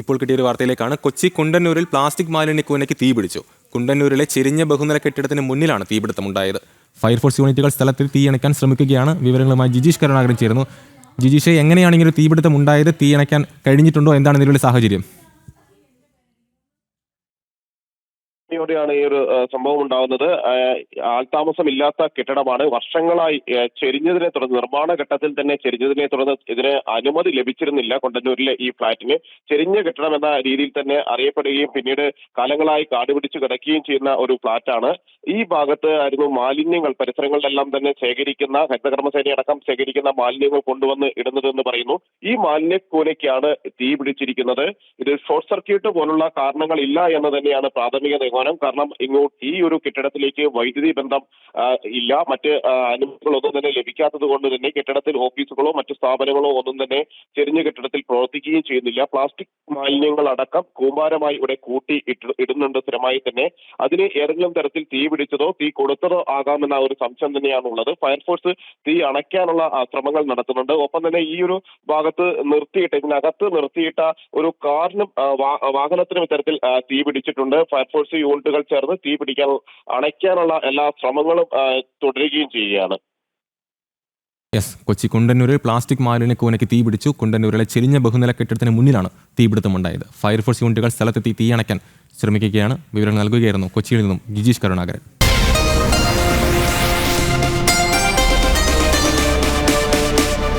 ഇപ്പോൾ കിട്ടിയ ഒരു വാർത്തയിലേക്കാണ്. കൊച്ചി കുണ്ടന്നൂരിൽ പ്ലാസ്റ്റിക് മാലിന്യ കൂനയ്ക്ക് തീപിടിച്ചു കുണ്ടന്നൂരിലെ ചെരിഞ്ഞ ബഹുനില കെട്ടിടത്തിന് മുന്നിലാണ് തീപിടുത്തമുണ്ടായത്. ഫയർഫോഴ്സ് യൂണിറ്റുകൾ സ്ഥലത്തിൽ തീയണയ്ക്കാൻ ശ്രമിക്കുകയാണ്. വിവരങ്ങളുമായി ജിജീഷ് കരുണാകരൻ ചേരുന്നു. ജിജീഷ് എങ്ങനെയാണ് ഇങ്ങനെ തീപിടുത്തം ഉണ്ടായത് തീയണയ്ക്കാൻ കഴിഞ്ഞിട്ടുണ്ടോ? എന്താണ് നിലവിലെ സാഹചര്യം? യോടെയാണ് ഈ ഒരു സംഭവം ഉണ്ടാകുന്നത്. ആൾതാമസമില്ലാത്ത കെട്ടിടമാണ്. വർഷങ്ങളായി ചെരിഞ്ഞതിനെ തുടർന്ന് നിർമ്മാണ ഘട്ടത്തിൽ തന്നെ ചെരിഞ്ഞതിനെ തുടർന്ന് ഇതിന് അനുമതി ലഭിച്ചിരുന്നില്ല കൊണ്ടന്നൂരിലെ ഈ ഫ്ളാറ്റിന് ചെരിഞ്ഞ കെട്ടിടം എന്ന രീതിയിൽ തന്നെ അറിയപ്പെടുകയും പിന്നീട് കാലങ്ങളായി കാടുപിടിച്ച് കിടക്കുകയും ചെയ്യുന്ന ഒരു ഫ്ളാറ്റാണ് ഈ ഭാഗത്ത് ആയിരുന്നു മാലിന്യങ്ങൾ പരിസരങ്ങളിലെല്ലാം തന്നെ ശേഖരിക്കുന്ന ഹരിതകർമ്മസേന അടക്കം ശേഖരിക്കുന്ന മാലിന്യങ്ങൾ കൊണ്ടുവന്ന് ഇടുന്നതെന്ന് പറയുന്നു. ഈ മാലിന്യക്കൂനയ്ക്കാണ് തീ പിടിച്ചിരിക്കുന്നത്. ഇത് ഷോർട്ട് സർക്യൂട്ട് പോലുള്ള കാരണങ്ങൾ ഇല്ല എന്ന് തന്നെയാണ് പ്രാഥമിക നിഗമനം. കാരണം ഇങ്ങോട്ട് ഈ ഒരു കെട്ടിടത്തിലേക്ക് വൈദ്യുതി ബന്ധം ഇല്ല. മറ്റ് അനുഭവങ്ങളൊന്നും തന്നെ ലഭിക്കാത്തത് കൊണ്ട് തന്നെ കെട്ടിടത്തിൽ ഓഫീസുകളോ മറ്റു സ്ഥാപനങ്ങളോ ഒന്നും തന്നെ ചെരിഞ്ഞ കെട്ടിടത്തിൽ പ്രവർത്തിക്കുകയും ചെയ്യുന്നില്ല. പ്ലാസ്റ്റിക് മാലിന്യങ്ങൾ അടക്കം കൂമ്പാരമായി ഇവിടെ കൂട്ടി ഇടുന്നുണ്ട് സ്ഥിരമായി തന്നെ. അതിന് ഏതെങ്കിലും തരത്തിൽ തീ പിടിച്ചതോ തീ കൊടുത്തതോ ആകാമെന്ന ഒരു സംശയം തന്നെയാണ് ഉള്ളത് ഫയർഫോഴ്സ് തീ അണയ്ക്കാനുള്ള ശ്രമങ്ങൾ നടത്തുന്നുണ്ട്. ഒപ്പം തന്നെ ഈ ഒരു ഭാഗത്ത് നിർത്തിയിട്ട് ഇതിനകത്ത് നിർത്തിയിട്ട ഒരു കാറിനും വാഹനത്തിനും ഇത്തരത്തിൽ തീ പിടിച്ചിട്ടുണ്ട്. ഫയർഫോഴ്സ് യൂണിറ്റുകൾ ചേർന്ന് തീ പിടിക്കാൻ അണയ്ക്കാനുള്ള എല്ലാ ശ്രമങ്ങളും തുടരുകയും ചെയ്യുകയാണ്. യെസ്. കൊച്ചി കുണ്ടന്നൂരിൽ പ്ലാസ്റ്റിക് മാലിന്യ കൂനയ്ക്ക് തീ പിടിച്ചു. കുണ്ടന്നൂരിലെ ചെരിഞ്ഞ ബഹുനില കെട്ടിടത്തിന് മുന്നിലാണ് തീപിടുത്തമുണ്ടായത്. ഫയർഫോഴ്സ് യൂണിറ്റുകൾ സ്ഥലത്തെത്തി തീയണയ്ക്കാൻ ശ്രമിക്കുകയാണ്. വിവരങ്ങൾ നൽകുകയായിരുന്നു കൊച്ചിയിൽ നിന്നും ജിജീഷ് കരുണാകരൻ.